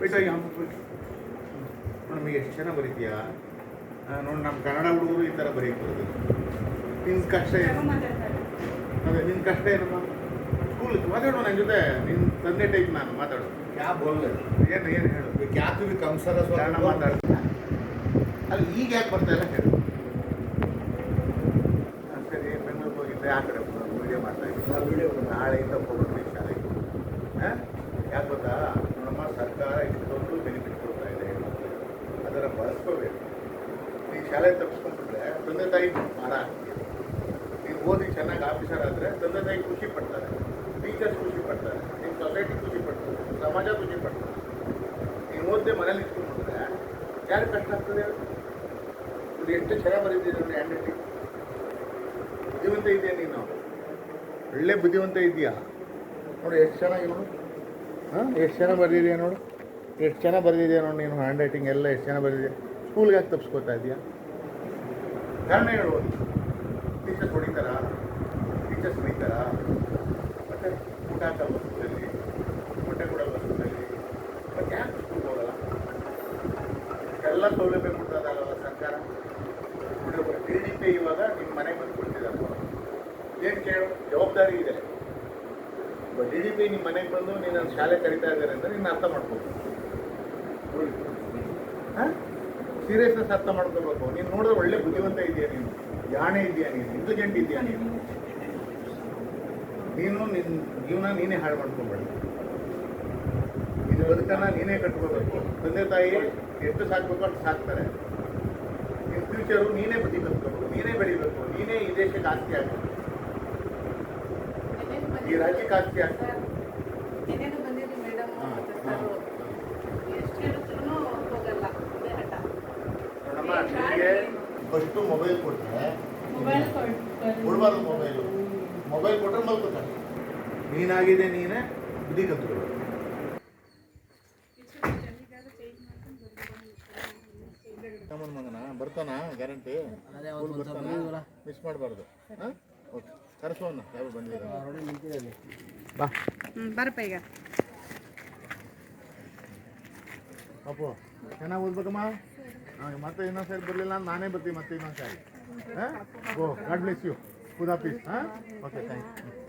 ಭೇಟಿಯಾಗಿ ನಮಗೆ ಎಷ್ಟು ಜನ ಬರೀತೀಯಾ? ನೋಡಿ ನಮ್ಮ ಕನ್ನಡ ಹುಡುಗರು ಈ ಥರ ಬರೀಕ್ ನಿನ್ನ ಕಷ್ಟ ಏನು? ಅದೇ ನಿನ್ನ ಕಷ್ಟ ಏನಮ್ಮ ಸ್ಕೂಲ್ ಮಾತಾಡೋ ನನ್ನ ಜೊತೆ. ನಿನ್ನ ತಂದೆ ಟೈಪ್ ನಾನು. ಮಾತಾಡು. ಕ್ಯಾ ಬೋಲ್ ಏನು ಏನು ಹೇಳು? ಕ್ಯಾ ಕಂಸರ ಸ್ವರ್ಣ ಮಾತಾಡ್ತೀನಿ ಅಲ್ಲಿ ಈಗ ಯಾಕೆ ಬರ್ತಾ ಇಲ್ಲ? ಹೇಳು. ಸರಿ ಬೆಂಗಳೂರಿಗೆ ಹೋಗಿದ್ದೆ. ಆ ಕಡೆ ವಿಡಿಯೋ ಮಾಡ್ತಾ ಇದ್ದೀನಿ. ನಾಳೆಯಿಂದ ಹೋಗೋದು ಶಾಲೆ ತಪ್ಪಿಸ್ಕೊಂಡ್ಬಿಟ್ರೆ ತಂದೆ ತಾಯಿ ಮಾಡ. ನೀವು ಓದಿ ಚೆನ್ನಾಗಿ ಆಫೀಸರ್ ಆದರೆ ತಂದೆ ತಾಯಿ ಖುಷಿ ಪಡ್ತಾರೆ. ಟೀಚರ್ಸ್ ಖುಷಿ ಪಡ್ತಾರೆ. ನಿಮ್ಮ ಸೊಸೈಟಿ ಖುಷಿ ಪಡ್ತಾರೆ. ಸಮಾಜ ಖುಷಿ ಪಡ್ತಾರೆ. ನೀವು ಓದದೆ ಮನೇಲಿ ಇಟ್ಕೊಂಡ್ಬಿಟ್ರೆ ಯಾರು ಕಷ್ಟ ಆಗ್ತದೆ? ಇದು ಎಷ್ಟು ಚೆನ್ನಾಗಿ ಬರೀತೀರಿ ನೋಡಿ ಹ್ಯಾಂಡ್ ರೈಟಿಂಗ್ ಬುದ್ಧಿವಂತ ಇದೆಯಾ ನೀನು? ಒಳ್ಳೆ ಬುದ್ಧಿವಂತ ಇದೆಯಾ? ನೋಡಿ, ಎಷ್ಟು ಚೆನ್ನಾಗಿ ನೋಡು. ಹಾಂ, ಎಷ್ಟು ಚೆನ್ನಾಗಿ ಬರೆದಿದೆಯಾ ನೋಡು. ಎಷ್ಟು ಚೆನ್ನಾಗಿ ಬರೆದಿದೆಯಾ ನೋಡಿ ನೀನು ಹ್ಯಾಂಡ್ ರೈಟಿಂಗ್ ಎಲ್ಲ ಎಷ್ಟು ಚೆನ್ನಾಗಿ ಬರೆದಿದೆ ಸ್ಕೂಲ್ಗೆ ಯಾಕೆ ತಪ್ಪಿಸ್ಕೊತಾ ಇದೆಯಾ? ಕಾರಣ ಹೇಳು ಟೀಚರ್ಸ್ ಹೊಡಿತಾರ? ಟೀಚರ್ಸ್ ಹೊಡಿತಾರ ಮತ್ತೆ ಊಟ ಹಾಕೋ ವಸ್ತುದಲ್ಲಿ ಮೊಟ್ಟೆ ಕೊಡೋ ವಸ್ತುದಲ್ಲಿ, ಮತ್ತೆ ಯಾಕೆ ಹೋಗಲ್ಲ? ಎಲ್ಲ ಸೌಲಭ್ಯ ಕೊಡ್ತದಲ್ಲ ಸರ್ಕಾರ? ಡಿ ಡಿ ಪಿ ಇವಾಗ ನಿಮ್ಮ ಮನೆಗೆ ಬಂದು ಕೊಡ್ತಿದ್ದಾರೆ. ಏನು ಕೇಳು? ಜವಾಬ್ದಾರಿ ಇದೆ. ಡಿ ಡಿ ಪಿ ನಿಮ್ಮ ಮನೆಗೆ ಬಂದು ನೀನು ಶಾಲೆ ಕರಿತಾ ಇದ್ದಾರೆ ಅಂದರೆ ನೀನು ಅರ್ಥ ಮಾಡ್ಬೋದು ಹಾಂ? ಸೀರಿಯಸ್ನೆಸ್ ಅರ್ಥ ಮಾಡ್ಕೋಬೇಕು ನೀನು ನೋಡಿದ್ರೆ ಒಳ್ಳೆ ಬುದ್ಧಿವಂತ ಇದೆಯಾ ನೀನು. ಜಾಣೆ ಇದೆಯಾ ನೀನು. ಇಂಟೆಲಿಜೆಂಟ್ ಇದೆಯಾ ನೀನು. ನೀನು ನಿನ್ನ ಜೀವನ ನೀನೇ ಹಾಳು ಮಾಡ್ಕೋಬೇಡ ನಿನ್ನ ಬದುಕನ್ನು ನೀನೇ ಕಟ್ಕೋಬೇಕು. ತಂದೆ ತಾಯಿ ಎಷ್ಟು ಸಾಕ್ಬೇಕು ಅಷ್ಟು ಸಾಕ್ತಾರೆ. ನಿನ್ನ ಫ್ಯೂಚರು ನೀನೇ ಬದಿ ಕಲ್ತ್ಕೋಬೇಕು. ನೀನೇ ಬೆಳಿಬೇಕು. ನೀನೇ ಈ ದೇಶಕ್ಕೆ ಆಸ್ತಿ ಆಗಬೇಕು. ಈ ರಾಜ್ಯಕ್ಕೆ ಆಸ್ತಿ ಆಗ್ಬೇಕು ಏನೇನು ಬಂದಿದೆ ಮೇಡಮ್ ಹಾ, ಹಾ. ಎಷ್ಟು ಹೇಳಿದ್ರು ಹೋಗಲ್ಲ ಅದೇ ಹಠ ಫಸ್ಟು ಮೊಬೈಲ್ ಕೊಟ್ಟರೆ ಕೊಡಬಾರ್ದು ಮೊಬೈಲು. ಮೊಬೈಲ್ ಕೊಟ್ಟರೆ ಮಲ್ಕೋತಾರೆ. ನೀನಾಗಿದೆ ನೀನೇ ಬುದ್ಧಿ ಕತ್ತು ತಮ್ಮನ ಮಗನ? ಬರ್ತಾನ? ಗ್ಯಾರಂಟಿ? ಬರ್ತಾನ? ಮಿಸ್ ಮಾಡಬಾರ್ದು. ಹಾಂ? ಓಕೆ ಕರೆಸೋಣ ಯಾವ ಬಂದಿದ್ದಾರೆ ಬಾ. ಬರಪ್ಪ ಈಗ. ಅಪ್ಪು ಚೆನ್ನಾಗಿ ಓದ್ಬೇಕಮ್ಮ? ಮತ್ತೆ ಇನ್ನೊಂದು ಸರಿ ಬರಲಿಲ್ಲ ನಾನೇ ಬರ್ತೀನಿ ಮತ್ತೆ ಇನ್ನೊಂದು ಸಾರಿ. ಹಾಂ? Go God bless you food peace ಹಾಂ? Okay thank you